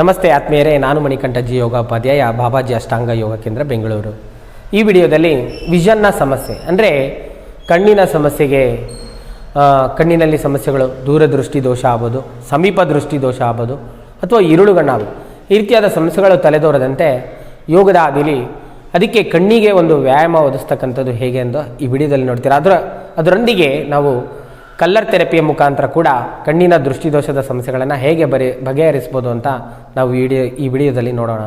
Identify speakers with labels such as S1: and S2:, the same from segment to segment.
S1: ನಮಸ್ತೆ ಆತ್ಮೀಯರೇ, ನಾನು ಮಣಿಕಂಠಜಿ ಯೋಗಾಪಾಧ್ಯಾಯ, ಬಾಬಾಜಿ ಅಷ್ಟಾಂಗ ಯೋಗ ಕೇಂದ್ರ, ಬೆಂಗಳೂರು. ಈ ವಿಡಿಯೋದಲ್ಲಿ ವಿಷನ್ನ ಸಮಸ್ಯೆ, ಅಂದರೆ ಕಣ್ಣಿನ ಸಮಸ್ಯೆಗೆ ಕಣ್ಣಿನಲ್ಲಿ ಸಮಸ್ಯೆಗಳು, ದೂರದೃಷ್ಟಿ ದೋಷ ಆಗ್ಬೋದು, ಸಮೀಪ ದೃಷ್ಟಿ ದೋಷ ಆಗ್ಬೋದು, ಅಥವಾ ಇರುಳುಗಣ್ಣಾಗ್ಬೋದು ಈ ರೀತಿಯಾದ ಸಮಸ್ಯೆಗಳು ತಲೆದೋರದಂತೆ ಯೋಗದ ಆದಿಲಿ ಅದಕ್ಕೆ ಕಣ್ಣಿಗೆ ಒಂದು ವ್ಯಾಯಾಮ ಒದಗಿಸ್ತಕ್ಕಂಥದ್ದು ಹೇಗೆ ಅಂತ ಈ ವಿಡಿಯೋದಲ್ಲಿ ನೋಡ್ತೀರ. ಅದರ, ಅದರೊಂದಿಗೆ ನಾವು ಕಲ್ಲರ್ ಥೆರಪಿಯ ಮುಖಾಂತರ ಕೂಡ ಕಣ್ಣಿನ ದೃಷ್ಟಿದೋಷದ ಸಮಸ್ಯೆಗಳನ್ನು ಹೇಗೆ ಬರಿ, ಬಗೆಹರಿಸ್ಬೋದು ಅಂತ ನಾವು ವಿಡಿಯೋ, ಈ ವಿಡಿಯೋದಲ್ಲಿ ನೋಡೋಣ.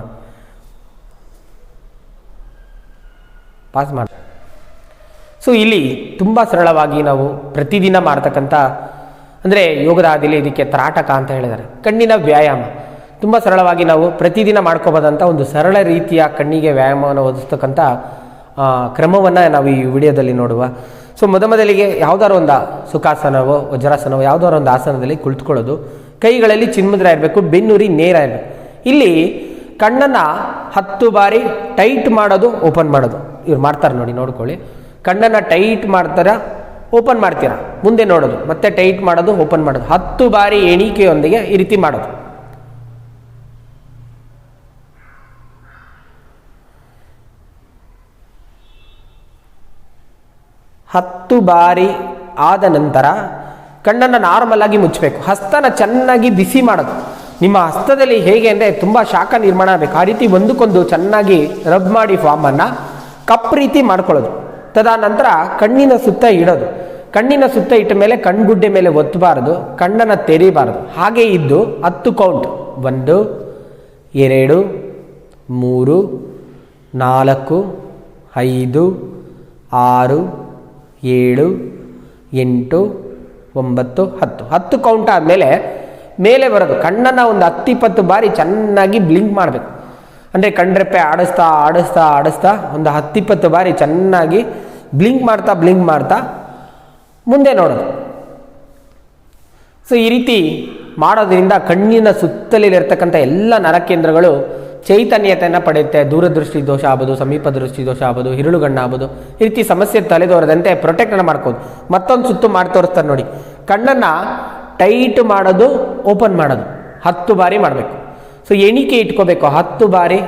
S1: ಪಾಸ್ ಮಾಡಿ ಸೊ ಇಲ್ಲಿ ತುಂಬ ಸರಳವಾಗಿ ನಾವು ಪ್ರತಿದಿನ ಮಾಡ್ತಕ್ಕಂಥ, ಅಂದರೆ ಯೋಗದ ಹಾದಿಲಿ ಇದಕ್ಕೆ ತ್ರಾಟಕ ಅಂತ ಹೇಳಿದ್ದಾರೆ. ಕಣ್ಣಿನ ವ್ಯಾಯಾಮ. ತುಂಬ ಸರಳವಾಗಿ ನಾವು ಪ್ರತಿದಿನ ಮಾಡ್ಕೋಬೋದಂಥ ಒಂದು ಸರಳ ರೀತಿಯ ಕಣ್ಣಿಗೆ ವ್ಯಾಯಾಮವನ್ನು ಒದಿಸ್ತಕ್ಕಂಥ ಕ್ರಮವನ್ನು ನಾವು ಈ ವಿಡಿಯೋದಲ್ಲಿ ನೋಡುವ. ಸೊ ಮೊದಮೊದಲಿಗೆ ಯಾವುದಾದ್ರು ಒಂದು ಸುಖಾಸನವೋ, ವಜ್ರಾಸನವೋ, ಯಾವುದಾದ್ರು ಒಂದು ಆಸನದಲ್ಲಿ ಕುಳಿತುಕೊಳ್ಳೋದು. ಕೈಗಳಲ್ಲಿ ಚಿನ್ಮುದ್ರ ಇರಬೇಕು, ಬೆನ್ನುರಿ ನೇರ ಇರಬೇಕು. ಇಲ್ಲಿ ಕಣ್ಣನ್ನು ಹತ್ತು ಬಾರಿ ಟೈಟ್ ಮಾಡೋದು, ಓಪನ್ ಮಾಡೋದು. ಇವ್ರು ಮಾಡ್ತಾರೆ ನೋಡಿ, ನೋಡ್ಕೊಳ್ಳಿ. ಕಣ್ಣನ್ನು ಟೈಟ್ ಮಾಡ್ತಾರ, ಓಪನ್ ಮಾಡ್ತೀರಾ? ಮುಂದೆ ನೋಡೋದು. ಮತ್ತೆ ಟೈಟ್ ಮಾಡೋದು, ಓಪನ್ ಮಾಡೋದು. ಹತ್ತು ಬಾರಿ ಎಣಿಕೆಯೊಂದಿಗೆ ಈ ರೀತಿ ಮಾಡೋದು. ಹತ್ತು ಬಾರಿ ಆದ ನಂತರ ಕಣ್ಣನ್ನು ನಾರ್ಮಲ್ ಆಗಿ ಮುಚ್ಚಬೇಕು. ಹಸ್ತನ ಚೆನ್ನಾಗಿ ಬಿಸಿ ಮಾಡೋದು. ನಿಮ್ಮ ಹಸ್ತದಲ್ಲಿ ಹೇಗೆ ಅಂದರೆ ತುಂಬ ಶಾಖ ನಿರ್ಮಾಣ ಆಗಬೇಕು. ಆ ರೀತಿ ಒಂದಕ್ಕೊಂದು ಚೆನ್ನಾಗಿ ರಬ್ ಮಾಡಿ ಫಾರ್ಮನ್ನು ಕಪ್ ರೀತಿ ಮಾಡ್ಕೊಳ್ಳೋದು. ತದನಂತರ ಕಣ್ಣಿನ ಸುತ್ತ ಇಡೋದು. ಕಣ್ಣಿನ ಸುತ್ತ ಇಟ್ಟ ಮೇಲೆ ಕಣ್ಗುಡ್ಡೆ ಮೇಲೆ ಒತ್ತಬಾರದು ಕಣ್ಣನ್ನು ತೆರೀಬಾರದು. ಹಾಗೆ ಇದ್ದು ಹತ್ತು ಕೌಂಟ್ ಒಂದು, ಎರಡು, ಮೂರು, ನಾಲ್ಕು, ಐದು, ಆರು ಏಳು, ಎಂಟು, ಒಂಬತ್ತು, ಹತ್ತು. ಹತ್ತು ಕೌಂಟ್ ಆದಮೇಲೆ ಮೇಲೆ ಬರೋದು. ಕಣ್ಣನ್ನು ಒಂದು ಹತ್ತಿಪ್ಪತ್ತು ಬಾರಿ ಚೆನ್ನಾಗಿ ಬ್ಲಿಂಕ್ ಮಾಡಬೇಕು. ಅಂದರೆ ಕಣ್ರೆಪ್ಪೆ ಆಡಿಸ್ತಾ ಆಡಿಸ್ತಾ ಆಡಿಸ್ತಾ ಒಂದು ಹತ್ತಿಪ್ಪತ್ತು ಬಾರಿ ಚೆನ್ನಾಗಿ ಬ್ಲಿಂಕ್ ಮಾಡ್ತಾ ಬ್ಲಿಂಕ್ ಮಾಡ್ತಾ ಮುಂದೆ ನೋಡೋದು. ಸೊ ಈ ರೀತಿ ಮಾಡೋದ್ರಿಂದ ಕಣ್ಣಿನ ಸುತ್ತಲಿರ್ತಕ್ಕಂಥ ಎಲ್ಲ ನರಕೇಂದ್ರಗಳು ಚೈತನ್ಯತೆಯನ್ನು ಪಡೆಯುತ್ತೆ. ದೂರದೃಷ್ಟಿ ದೋಷ ಆಗ್ಬೋದು ಸಮೀಪ ದೃಷ್ಟಿ ದೋಷ ಆಗ್ಬೋದು ಹಿರುಳುಗಣ್ಣ ಆಗ್ಬೋದು ಈ ರೀತಿ ಸಮಸ್ಯೆ ತಲೆದೋರದಂತೆ ಪ್ರೊಟೆಕ್ಟನ್ನು ಮಾಡ್ಕೋದು ಮತ್ತೊಂದು ಸುತ್ತು ಮಾಡಿ ತೋರಿಸ್ತಾರೆ ನೋಡಿ. ಕಣ್ಣನ್ನು ಟೈಟ್ ಮಾಡೋದು ಓಪನ್ ಮಾಡೋದು. ಹತ್ತು ಬಾರಿ ಮಾಡಬೇಕು. ಸೊ ಎಣಿಕೆ ಇಟ್ಕೋಬೇಕು. ಹತ್ತು ಬಾರಿ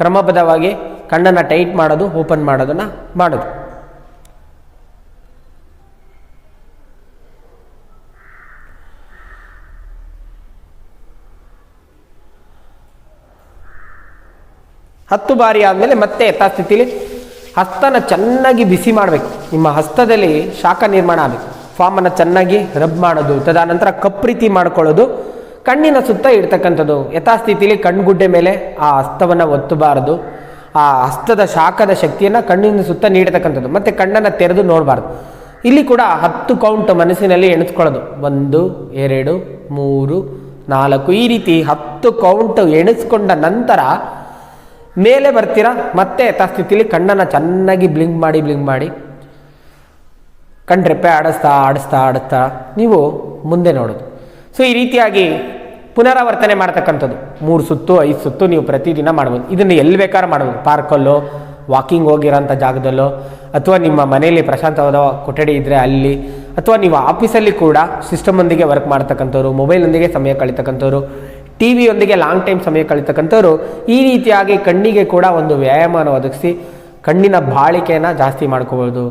S1: ಕ್ರಮಬದ್ಧವಾಗಿ ಕಣ್ಣನ್ನು ಟೈಟ್ ಮಾಡೋದು ಓಪನ್ ಮಾಡೋದನ್ನು ಮಾಡೋದು. ಹತ್ತು ಬಾರಿ ಆದಮೇಲೆ ಮತ್ತೆ ಯಥಾಸ್ಥಿತಿಲಿ ಹಸ್ತನ ಚೆನ್ನಾಗಿ ಬಿಸಿ ಮಾಡಬೇಕು. ನಿಮ್ಮ ಹಸ್ತದಲ್ಲಿ ಶಾಖ ನಿರ್ಮಾಣ ಆಗಬೇಕು. ಫಾರ್ಮನ್ನು ಚೆನ್ನಾಗಿ ರಬ್ ಮಾಡೋದು, ತದನಂತರ ಕಪ್ರೀತಿ ಮಾಡ್ಕೊಳ್ಳೋದು, ಕಣ್ಣಿನ ಸುತ್ತ ಇಡ್ತಕ್ಕಂಥದ್ದು. ಯಥಾಸ್ಥಿತಿಲಿ ಕಣ್ಗುಡ್ಡೆ ಮೇಲೆ ಆ ಹಸ್ತವನ್ನು ಒತ್ತಬಾರದು. ಆ ಹಸ್ತದ ಶಾಖದ ಶಕ್ತಿಯನ್ನು ಕಣ್ಣಿನ ಸುತ್ತ ನೀಡತಕ್ಕಂಥದ್ದು. ಮತ್ತು ಕಣ್ಣನ್ನು ತೆರೆದು ನೋಡಬಾರ್ದು. ಇಲ್ಲಿ ಕೂಡ ಹತ್ತು ಕೌಂಟ್ ಮನಸ್ಸಿನಲ್ಲಿ ಎಣಿಸ್ಕೊಳ್ಳೋದು. ಒಂದು, ಎರಡು, ಮೂರು, ನಾಲ್ಕು. ಈ ರೀತಿ ಹತ್ತು ಕೌಂಟ್ ಎಣಿಸ್ಕೊಂಡ ನಂತರ ಮೇಲೆ ಬರ್ತೀರಾ? ಮತ್ತೆ ಯಥಾಸ್ಥಿತಿಲಿ ಕಣ್ಣನ್ನು ಚೆನ್ನಾಗಿ ಬ್ಲಿಂಕ್ ಮಾಡಿ ಬ್ಲಿಂಕ್ ಮಾಡಿ. ಕಣ್ರೆಪ್ಪೆ ಆಡಿಸ್ತಾ ಆಡಿಸ್ತಾ ಆಡಿಸ್ತಾ ನೀವು ಮುಂದೆ ನೋಡೋದು. ಸೊ ಈ ರೀತಿಯಾಗಿ ಪುನರಾವರ್ತನೆ ಮಾಡ್ತಕ್ಕಂಥದ್ದು. ಮೂರು ಸುತ್ತು, ಐದು ಸುತ್ತು ನೀವು ಪ್ರತಿದಿನ ಮಾಡ್ಬೋದು. ಇದನ್ನು ಎಲ್ಲಿ ಬೇಕಾದ್ರೂ ಮಾಡ್ಬೋದು. ಪಾರ್ಕಲ್ಲೋ, ವಾಕಿಂಗ್ ಹೋಗಿರೋಂಥ ಜಾಗದಲ್ಲೋ, ಅಥವಾ ನಿಮ್ಮ ಮನೆಯಲ್ಲಿ ಪ್ರಶಾಂತವಾದ ಕೊಠಡಿ ಇದ್ದರೆ ಅಲ್ಲಿ, ಅಥವಾ ನೀವು ಆಫೀಸಲ್ಲಿ ಕೂಡ ಸಿಸ್ಟಮೊಂದಿಗೆ ವರ್ಕ್ ಮಾಡ್ತಕ್ಕಂಥವ್ರು ಮೊಬೈಲೊಂದಿಗೆ ಸಮಯ ಕಳೀತಕ್ಕಂಥವ್ರು ಟಿ ವಿಯೊಂದಿಗೆ ಲಾಂಗ್ ಟೈಮ್ ಸಮಯ ಕಳೀತಕ್ಕಂಥವ್ರು ಈ ರೀತಿಯಾಗಿ ಕಣ್ಣಿಗೆ ಕೂಡ ಒಂದು ವ್ಯಾಯಾಮನ ಒದಗಿಸಿ ಕಣ್ಣಿನ ಬಾಳಿಕೆಯನ್ನು ಜಾಸ್ತಿ ಮಾಡ್ಕೋಬೋದು.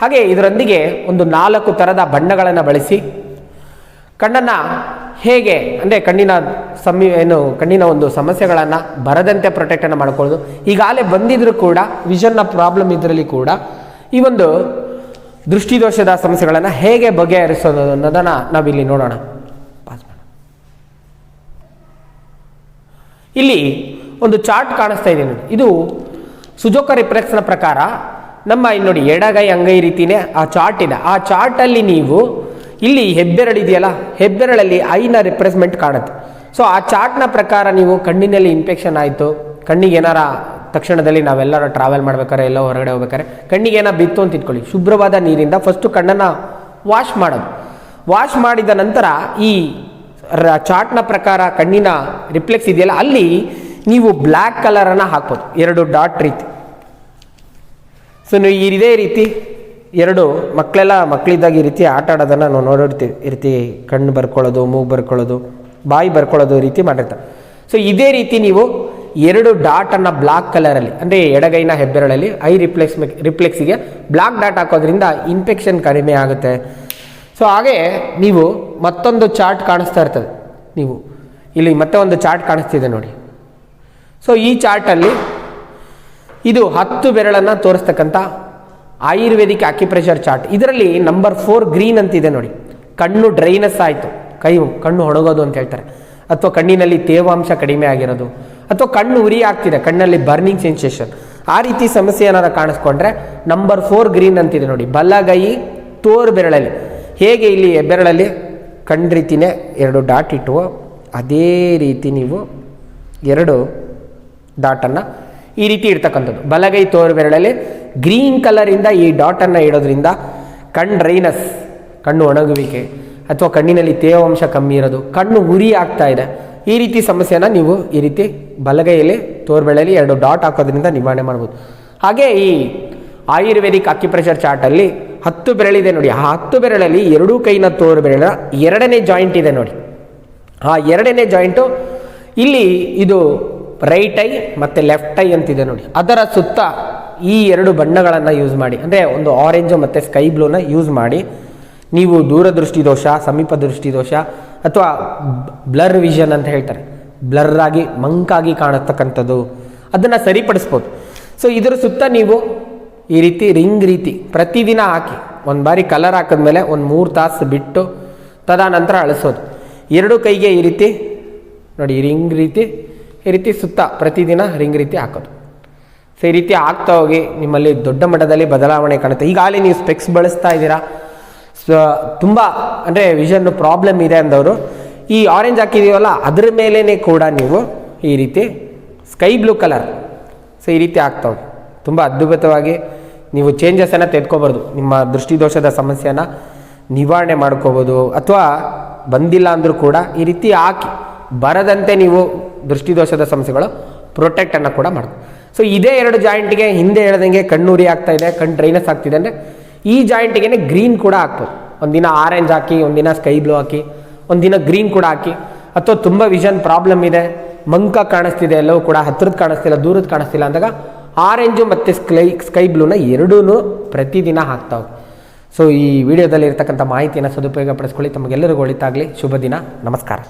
S1: ಹಾಗೆ ಇದರೊಂದಿಗೆ ಒಂದು ನಾಲ್ಕು ಥರದ ಬಣ್ಣಗಳನ್ನು ಬಳಸಿ ಕಣ್ಣನ್ನು ಹೇಗೆ ಅಂದರೆ ಕಣ್ಣಿನ ಸಮಿ ಏನು ಕಣ್ಣಿನ ಒಂದು ಸಮಸ್ಯೆಗಳನ್ನು ಬರದಂತೆ ಪ್ರೊಟೆಕ್ಟನ್ನು ಮಾಡ್ಕೊಳ್ಳೋದು ಈಗಾಗಲೇ ಬಂದಿದ್ರೂ ಕೂಡ ವಿಷನ್ನ ಪ್ರಾಬ್ಲಮ್ ಇದರಲ್ಲಿ ಕೂಡ ಈ ಒಂದು ದೃಷ್ಟಿದೋಷದ ಸಮಸ್ಯೆಗಳನ್ನು ಹೇಗೆ ಬಗೆಹರಿಸೋದು ಅನ್ನೋದನ್ನು ನಾವಿಲ್ಲಿ ನೋಡೋಣ ಪಾಸ್ ಮಾಡೋಣ ಇಲ್ಲಿ ಒಂದು ಚಾರ್ಟ್ ಕಾಣಿಸ್ತಾ ಇದೆ ನೋಡಿ. ಇದು ಸುಜೋಕ ರಿಪ್ರೆಕ್ಸ್ನ ಪ್ರಕಾರ ನಮ್ಮ ಇಲ್ಲಿ ನೋಡಿ ಎಡಗೈ ಅಂಗೈ ರೀತಿನೇ ಆ ಚಾರ್ಟ್ ಇದೆ. ಆ ಚಾರ್ಟಲ್ಲಿ ನೀವು ಇಲ್ಲಿ ಹೆಬ್ಬೆರಳು ಇದೆಯಲ್ಲ, ಹೆಬ್ಬೆರಳಲ್ಲಿ ಐನ ರಿಪ್ರೆಸ್ಮೆಂಟ್ ಕಾಣುತ್ತೆ. ಸೊ ಆ ಚಾರ್ಟ್ನ ಪ್ರಕಾರ ನೀವು ಕಣ್ಣಿನಲ್ಲಿ ಇನ್ಫೆಕ್ಷನ್ ಆಯಿತು, ಕಣ್ಣಿಗೆ ಏನಾರ ತಕ್ಷಣದಲ್ಲಿ ನಾವೆಲ್ಲರೂ ಟ್ರಾವೆಲ್ ಮಾಡ್ಬೇಕಾದ್ರೆ ಎಲ್ಲೋ ಹೊರಗಡೆ ಹೋಗ್ಬೇಕಾದ್ರೆ ಕಣ್ಣಿಗೆ ಏನೋ ಬಿತ್ತು ಅಂತ ಇಟ್ಕೊಳ್ಳಿ. ಶುಭ್ರವಾದ ನೀರಿಂದ ಫಸ್ಟು ಕಣ್ಣನ್ನು ವಾಶ್ ಮಾಡೋದು. ವಾಶ್ ಮಾಡಿದ ನಂತರ ಈ ರ- ಚಾರ್ಟ್ನ ಪ್ರಕಾರ ಕಣ್ಣಿನ ರಿಫ್ಲೆಕ್ಸ್ ಇದೆಯಲ್ಲ, ಅಲ್ಲಿ ನೀವು ಬ್ಲ್ಯಾಕ್ ಕಲರನ್ನು ಹಾಕ್ಬೋದು. ಎರಡು ಡಾಟ್ ರೀತಿ. ಸೊ ನೀವು ಇದೇ ರೀತಿ ಎರಡು ಮಕ್ಕಳೆಲ್ಲ ಮಕ್ಕಳಿದ್ದಾಗ ಈ ರೀತಿ ಆಟ ಆಡೋದನ್ನು ನಾವು ನೋಡಿರ್ತೀವಿ. ಈ ರೀತಿ ಕಣ್ಣು ಬರ್ಕೊಳ್ಳೋದು, ಮೂಗು ಬರ್ಕೊಳ್ಳೋದು, ಬಾಯಿ ಬರ್ಕೊಳ್ಳೋದು ರೀತಿ ಮಾಡಿರ್ತಾರೆ. ಸೊ ಇದೇ ರೀತಿ ನೀವು ಎರಡು ಡಾಟನ್ನು ಬ್ಲಾಕ್ ಕಲರಲ್ಲಿ ಅಂದರೆ ಎಡಗೈನ ಹೆಬ್ಬೆರಳಲ್ಲಿ ಐ ರಿಪ್ಲೆಕ್ಸ್ ರಿಪ್ಲೆಕ್ಸಿಗೆ ಬ್ಲಾಕ್ ಡಾಟ್ ಹಾಕೋದ್ರಿಂದ ಇನ್ಫೆಕ್ಷನ್ ಕಡಿಮೆ ಆಗುತ್ತೆ. ಸೊ ಹಾಗೆ ನೀವು ಮತ್ತೊಂದು ಚಾರ್ಟ್ ಕಾಣಿಸ್ತಾ ಇರ್ತದೆ. ನೀವು ಇಲ್ಲಿ ಮತ್ತೆ ಒಂದು ಚಾರ್ಟ್ ಕಾಣಿಸ್ತಿದೆ ನೋಡಿ. ಸೊ ಈ ಚಾರ್ಟಲ್ಲಿ ಇದು ಹತ್ತು ಬೆರಳನ್ನು ತೋರಿಸ್ತಕ್ಕಂಥ ಆಯುರ್ವೇದಿಕ್ ಆಕ್ಯುಪ್ರೆಷರ್ ಚಾರ್ಟ್. ಇದರಲ್ಲಿ ನಂಬರ್ ಫೋರ್ ಗ್ರೀನ್ ಅಂತಿದೆ ನೋಡಿ. ಕಣ್ಣು ಡ್ರೈನೆಸ್ ಆಯಿತು. ಕೈ, ಕಣ್ಣು ಒಣಗೋದು ಅಂತ ಹೇಳ್ತಾರೆ. ಅಥವಾ ಕಣ್ಣಿನಲ್ಲಿ ತೇವಾಂಶ ಕಡಿಮೆ ಆಗಿರೋದು. ಅಥವಾ ಕಣ್ಣು ಉರಿ ಆಗ್ತಿದೆ. ಕಣ್ಣಲ್ಲಿ ಬರ್ನಿಂಗ್ ಸೆನ್ಸೇಷನ್ ಆ ರೀತಿ ಸಮಸ್ಯೆ ಏನಾರು ಕಾಣಿಸ್ಕೊಂಡ್ರೆ ನಂಬರ್ ಫೋರ್ ಗ್ರೀನ್ ಅಂತಿದೆ ನೋಡಿ. ಬಲ್ಲಗೈ ತೋರು ಬೆರಳಲ್ಲಿ. ಹೇಗೆ ಇಲ್ಲಿ ಬೆರಳಲ್ಲಿ ಕಣ್ಣು ರೀತಿನೇ ಎರಡು ಡಾಟ್ ಇಟ್ಟು ಅದೇ ರೀತಿ ನೀವು ಎರಡು ಡಾಟನ್ನು ಈ ರೀತಿ ಇರ್ತಕ್ಕಂಥದ್ದು ಬಲಗೈ ತೋರು ಬೆರಳಲ್ಲಿ ಗ್ರೀನ್ ಕಲರಿಂದ ಈ ಡಾಟನ್ನು ಇಡೋದ್ರಿಂದ ಕಣ್ಣು ರೈನಸ್, ಕಣ್ಣು ಒಣಗುವಿಕೆ ಅಥವಾ ಕಣ್ಣಿನಲ್ಲಿ ತೇವಾಂಶ ಕಮ್ಮಿ ಇರೋದು, ಕಣ್ಣು ಉರಿ ಆಗ್ತಾ ಇದೆ. ಈ ರೀತಿ ಸಮಸ್ಯೆನ ನೀವು ಈ ರೀತಿ ಬಲಗೈಯಲ್ಲಿ ತೋರ್ಬೆಳೆಯಲ್ಲಿ ಎರಡು ಡಾಟ್ ಹಾಕೋದ್ರಿಂದ ನಿವಾರಣೆ ಮಾಡ್ಬೋದು. ಹಾಗೆ ಈ ಆಯುರ್ವೇದಿಕ್ ಅಕ್ಯುಪ್ರೆಷರ್ ಚಾರ್ಟಲ್ಲಿ ಹತ್ತು ಬೆರಳಿದೆ ನೋಡಿ. ಆ ಹತ್ತು ಬೆರಳಲ್ಲಿ ಎರಡೂ ಕೈನ ತೋರು ಬೆರಳ, ಎರಡನೇ ಜಾಯಿಂಟ್ ಇದೆ ನೋಡಿ. ಆ ಎರಡನೇ ಜಾಯಿಂಟು ಇಲ್ಲಿ ಇದು ರೈಟ್ ಐ ಮತ್ತು ಲೆಫ್ಟ್ ಐ ಅಂತಿದೆ ನೋಡಿ. ಅದರ ಸುತ್ತ ಈ ಎರಡು ಬಣ್ಣಗಳನ್ನು ಯೂಸ್ ಮಾಡಿ. ಅಂದರೆ ಒಂದು ಆರೆಂಜು ಮತ್ತು ಸ್ಕೈ ಬ್ಲೂನ ಯೂಸ್ ಮಾಡಿ. ನೀವು ದೂರದೃಷ್ಟಿ ದೋಷ, ಸಮೀಪ ದೃಷ್ಟಿ ದೋಷ ಅಥವಾ ಬ್ಲರ್ ವಿಷನ್ ಅಂತ ಹೇಳ್ತಾರೆ. ಬ್ಲರ್ ಆಗಿ ಮಂಕಾಗಿ ಕಾಣತಕ್ಕಂಥದ್ದು. ಅದನ್ನು ಸರಿಪಡಿಸ್ಬೋದು. ಸೊ ಇದರ ಸುತ್ತ ನೀವು ಈ ರೀತಿ ರಿಂಗ್ ರೀತಿ ಪ್ರತಿದಿನ ಹಾಕಿ, ಒಂದು ಬಾರಿ ಕಲರ್ ಹಾಕಿದ್ಮೇಲೆ ಒಂದು ಮೂರು ತಾಸು ಬಿಟ್ಟು ತದನಂತರ ಅಳಿಸೋದು. ಎರಡು ಕೈಗೆ ಈ ರೀತಿ, ನೋಡಿ ರಿಂಗ್ ರೀತಿ, ಈ ರೀತಿ ಸುತ್ತ ಪ್ರತಿದಿನ ರಿಂಗ್ ರೀತಿ ಹಾಕೋದು. ಸೊ ಈ ರೀತಿ ಆಗ್ತಾ ಹೋಗಿ ನಿಮ್ಮಲ್ಲಿ ದೊಡ್ಡ ಮಟ್ಟದಲ್ಲಿ ಬದಲಾವಣೆ ಕಾಣುತ್ತೆ. ಈಗಾಗಲೇ ನೀವು ಸ್ಪೆಕ್ಸ್ ಬಳಸ್ತಾ ಇದ್ದೀರಾ? ಸೊ ತುಂಬ, ಅಂದರೆ ವಿಷನ್ ಪ್ರಾಬ್ಲಮ್ ಇದೆ ಅಂದವರು. ಈ ಆರೆಂಜ್ ಹಾಕಿದೀವಲ್ಲ, ಅದ್ರ ಮೇಲೇ ಕೂಡ ನೀವು ಈ ರೀತಿ ಸ್ಕೈ ಬ್ಲೂ ಕಲರ್ ಸೊ ಈ ರೀತಿ ಆಗ್ತಾ ಹೋಗಿ. ತುಂಬ ಅದ್ಭುತವಾಗಿ ನೀವು ಚೇಂಜಸನ್ನು ತೆಗೆದುಕೋಬಾರ್ದು ನಿಮ್ಮ ದೃಷ್ಟಿದೋಷದ ಸಮಸ್ಯೆಯನ್ನು ನಿವಾರಣೆ ಮಾಡ್ಕೋಬೋದು. ಅಥವಾ ಬಂದಿಲ್ಲ ಅಂದರೂ ಕೂಡ ಈ ರೀತಿ ಹಾಕಿ ಬರದಂತೆ ನೀವು ದೃಷ್ಟಿದೋಷದ ಸಮಸ್ಯೆಗಳು ಪ್ರೊಟೆಕ್ಟನ್ನು ಕೂಡ ಮಾಡ್ಬೋದು ಸೊ ಇದೇ ಎರಡು ಜಾಯಿಂಟ್ಗೆ ಹಿಂದೆ ಹೇಳ್ದಂಗೆ ಕಣ್ಣೂರಿ ಆಗ್ತಾ ಇದೆ, ಕಣ್ಣು ಡ್ರೈನಸ್ ಆಗ್ತಿದೆ ಅಂದರೆ ಈ ಜಾಯಿಂಟಿಗೆ ಗ್ರೀನ್ ಕೂಡ ಹಾಕ್ಬೋದು. ಒಂದಿನ ಆರೆಂಜ್ ಹಾಕಿ, ಒಂದಿನ ಸ್ಕೈ ಬ್ಲೂ ಹಾಕಿ, ಒಂದಿನ ಗ್ರೀನ್ ಕೂಡ ಹಾಕಿ. ಅಥವಾ ತುಂಬ ವಿಷನ್ ಪ್ರಾಬ್ಲಮ್ ಇದೆ, ಮಂಕ ಕಾಣಿಸ್ತಿದೆ, ಎಲ್ಲವೂ ಕೂಡ ಹತ್ತಿರದ ಕಾಣಿಸ್ತಿಲ್ಲ, ದೂರದ ಕಾಣಿಸ್ತಿಲ್ಲ ಅಂದಾಗ ಆರೆಂಜು ಮತ್ತು ಸ್ಕೈ ಸ್ಕೈ ಬ್ಲೂನ ಎರಡೂ ಪ್ರತಿದಿನ ಹಾಕ್ತಾವೆ. ಸೊ ಈ ವಿಡಿಯೋದಲ್ಲಿ ಇರತಕ್ಕಂಥ ಮಾಹಿತಿಯನ್ನು ಸದುಪಯೋಗ ಪಡಿಸ್ಕೊಳ್ಳಿ ತಮಗೆಲ್ಲರಿಗೂ ಒಳಿತಾಗಲಿ. ಶುಭ ದಿನ. ನಮಸ್ಕಾರ.